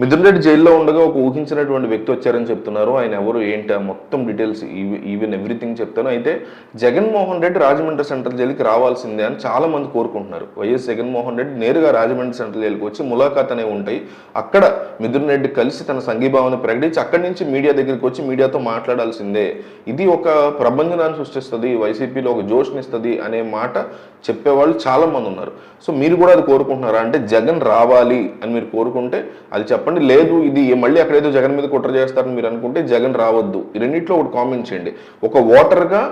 మిథున్ రెడ్డి జైల్లో ఉండగా ఒక ఊహించినటువంటి వ్యక్తి వచ్చారని చెప్తున్నారు. ఆయన ఎవరు ఏంటి మొత్తం డీటెయిల్స్ ఈవెన్ ఎవ్రీథింగ్ చెప్తాను. అయితే జగన్మోహన్ రెడ్డి రాజమండ్రి సెంట్రల్ జైలుకి రావాల్సిందే అని చాలా మంది కోరుకుంటున్నారు. వైఎస్ జగన్మోహన్ రెడ్డి నేరుగా రాజమండ్రి సెంట్రల్ జైలుకి వచ్చి ములాఖాత్ అనేవి ఉంటాయి. అక్కడ మిథున్ రెడ్డి కలిసి తన సంఘీభావాన్ని ప్రకటించి అక్కడి నుంచి మీడియా దగ్గరికి వచ్చి మీడియాతో మాట్లాడాల్సిందే. ఇది ఒక ప్రబంధనాన్ని సృష్టిస్తుంది వైసీపీలో ఒక జోష్ని ఇస్తుంది అనే మాట చెప్పేవాళ్ళు చాలా మంది ఉన్నారు. సో మీరు కూడా అది కోరుకుంటున్నారా? అంటే జగన్ రావాలి అని మీరు కోరుకుంటే అది చెప్పండి లేదు ఇది మళ్ళీ అక్కడేదో జగన్ మీద కుట్ర చేస్తారని మీరు అనుకుంటే జగన్ రావద్దు. ఈ ఒకటి కామెంట్ చేయండి. ఒక ఓటర్గా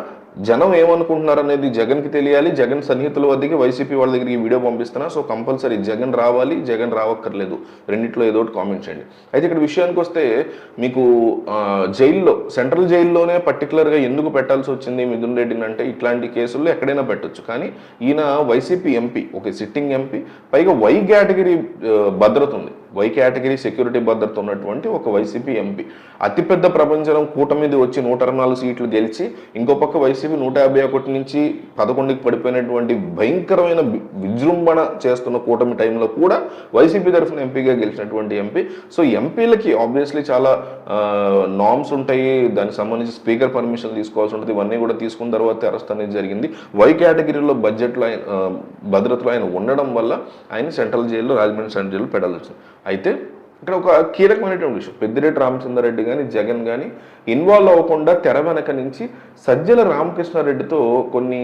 జనం ఏమనుకుంటున్నారు అనేది జగన్కి తెలియాలి. జగన్ సన్నిహితుల వద్దకి వైసీపీ వాళ్ళ దగ్గరికి ఈ వీడియో పంపిస్తున్నా. సో కంపల్సరీ జగన్ రావాలి జగన్ రావక్కర్లేదు. రెండిట్లో ఏదో ఒకటి కామెంట్ చేయండి. అయితే ఇక్కడ విషయానికి వస్తే మీకు జైల్లో సెంట్రల్ జైల్లోనే పర్టికులర్గా ఎందుకు పెట్టాల్సి వచ్చింది మిథున్ రెడ్డిని అంటే ఇట్లాంటి కేసుల్లో ఎక్కడైనా పెట్టొచ్చు. కానీ ఈయన వైసీపీ ఎంపీ ఒక సిట్టింగ్ ఎంపీ పైగా వై కేటగిరీ భద్రత ఉంది. వై కేటగిరీ సెక్యూరిటీ భద్రత ఉన్నటువంటి ఒక వైసీపీ ఎంపీ అతిపెద్ద ప్రపంచం కూటమిది వచ్చి నూట అరవై నాలుగు సీట్లు గెలిచి ఇంకో పక్క వైసీపీ నూట యాభై ఒకటి నుంచి పదకొండుకి పడిపోయినటువంటి భయంకరమైన విజృంభణ చేస్తున్న కూటమి టైంలో కూడా వైసీపీ తరఫున ఎంపీగా గెలిచినటువంటి ఎంపీ సో ఎంపీలకి ఆబ్వియస్లీ చాలా నామ్స్ ఉంటాయి. దానికి సంబంధించి స్పీకర్ పర్మిషన్ తీసుకోవాల్సి ఉంటుంది. ఇవన్నీ కూడా తీసుకున్న తర్వాత అరెస్ట్ అనేది జరిగింది. వై కేటగిరీలో బడ్జెట్లో ఆయన భద్రతలో ఆయన ఉండడం వల్ల ఆయన సెంట్రల్ జైల్లో రాజమండ్రి సెంట్రల్ జైల్లో పెట్టాల్సి వచ్చింది. అయితే ఇక్కడ ఒక కీలకమైనటువంటి విషయం. పెద్దిరెడ్డి రామచంద్రారెడ్డి కానీ జగన్ కానీ ఇన్వాల్వ్ అవ్వకుండా తెర వెనక నుంచి సజ్జల రామకృష్ణారెడ్డితో కొన్ని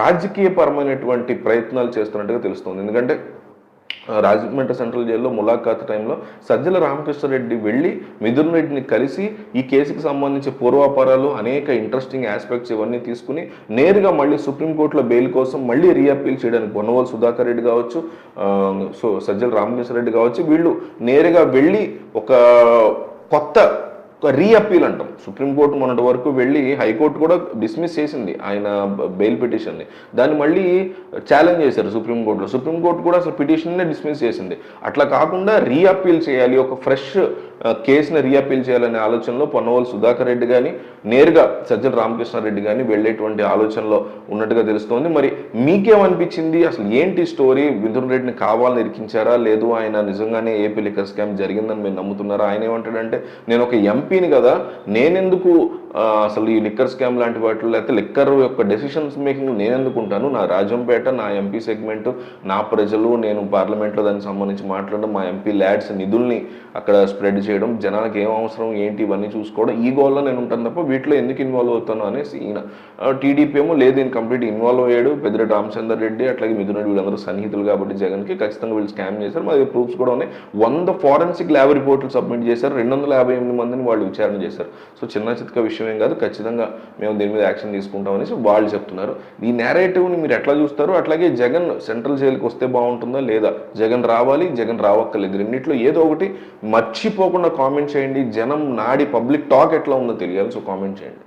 రాజకీయపరమైనటువంటి ప్రయత్నాలు చేస్తున్నట్టుగా తెలుస్తుంది. ఎందుకంటే రాజమండ్రి సెంట్రల్ జైల్లో ములాఖాత్ టైంలో సజ్జల రామకృష్ణారెడ్డి వెళ్ళి మిథున్ రెడ్డిని కలిసి ఈ కేసుకి సంబంధించి పూర్వాపరాలు అనేక ఇంట్రెస్టింగ్ ఆస్పెక్ట్స్ ఇవన్నీ తీసుకుని నేరుగా మళ్ళీ సుప్రీంకోర్టులో బెయిల్ కోసం మళ్ళీ రీఅపీల్ చేయడానికి బొన్నవోలు సుధాకర్ రెడ్డి కావచ్చు సో సజ్జల రామకృష్ణారెడ్డి కావచ్చు వీళ్ళు నేరుగా వెళ్ళి ఒక కొత్త రీఅపీల్ అంటాం. సుప్రీంకోర్టు మొన్నటి వరకు వెళ్ళి హైకోర్టు కూడా డిస్మిస్ చేసింది ఆయన బెయిల్ పిటిషన్ని దాన్ని మళ్ళీ ఛాలెంజ్ చేశారు సుప్రీంకోర్టులో సుప్రీంకోర్టు కూడా అసలు పిటిషన్నే డిస్మిస్ చేసింది. అట్లా కాకుండా రీఅపీల్ చేయాలి. ఒక ఫ్రెష్ కేసుని రీఅపీల్ చేయాలనే ఆలోచనలో పొన్నవోలు సుధాకర్ రెడ్డి కానీ నేరుగా సజ్జల రామకృష్ణారెడ్డి కానీ వెళ్ళేటువంటి ఆలోచనలో ఉన్నట్టుగా తెలుస్తోంది. మరి మీకేమనిపించింది? అసలు ఏంటి స్టోరీ? మిథున్ రెడ్డిని కావాలని ఇరికించారా? లేదు ఆయన నిజంగానే ఏపీ లిక్కర్ స్కామ్ జరిగిందని మీరు నమ్ముతున్నారా? ఆయన ఏమంటాడంటే నేను ఒక ఎంపీని కదా నేనెందుకు అసలు ఈ లిక్కర్ స్కామ్ లాంటి వాటిలో లేకపోతే లిక్కర్ యొక్క డెసిషన్స్ మేకింగ్ నేను ఎందుకుంటాను నా రాజంపేట నా ఎంపీ సెగ్మెంట్ నా ప్రజలు నేను పార్లమెంట్లో దానికి సంబంధించి మాట్లాడడం మా ఎంపీ ల్యాడ్స్ నిధుల్ని అక్కడ స్ప్రెడ్ చేయడం జనాలకు ఏం అవసరం ఏంటి ఇవన్నీ చూసుకోవడం ఈ గోల్లో నేను ఉంటాను తప్ప వీటిలో ఎందుకు ఇన్వాల్వ్ అవుతాను అనేసి ఈయన టీడీపీ ఏమో లేదు ఈయన కంప్లీట్ ఇన్వాల్వ్ అయ్యాడు. పెద్దిరెడ్డి రామచందర్ రెడ్డి అట్లాగే మిథున్ రెడ్డి వీళ్ళందరూ సన్నిహితులు కాబట్టి జగన్కి ఖచ్చితంగా వీళ్ళు స్కామ్ చేశారు. మరి ప్రూఫ్స్ కూడా ఉన్నాయి. వంద ఫారెన్సిక్ ల్యాబ్ రిపోర్ట్లు సబ్మిట్ చేశారు. రెండు వందల యాభై ఎనిమిది మందిని వాళ్ళు విచారణ చేశారు. సో చిన్న చిత్క విషయం ఏం కాదు ఖచ్చితంగా మేము దీని మీద యాక్షన్ తీసుకుంటాం అనేసి వాళ్ళు చెప్తున్నారు. ఈ నేరేటివ్ని మీరు ఎట్లా చూస్తారు? అట్లాగే జగన్ సెంట్రల్ జైలుకి వస్తే బాగుంటుందా లేదా? జగన్ రావాలి జగన్ రావక్కర్లేదు. రెండిట్లో ఏదో ఒకటి మర్చిపోకుండా కామెంట్ చేయండి. జనం నాడి పబ్లిక్ టాక్ ఎట్లా ఉందో తెలియాలి సో కామెంట్ చేయండి.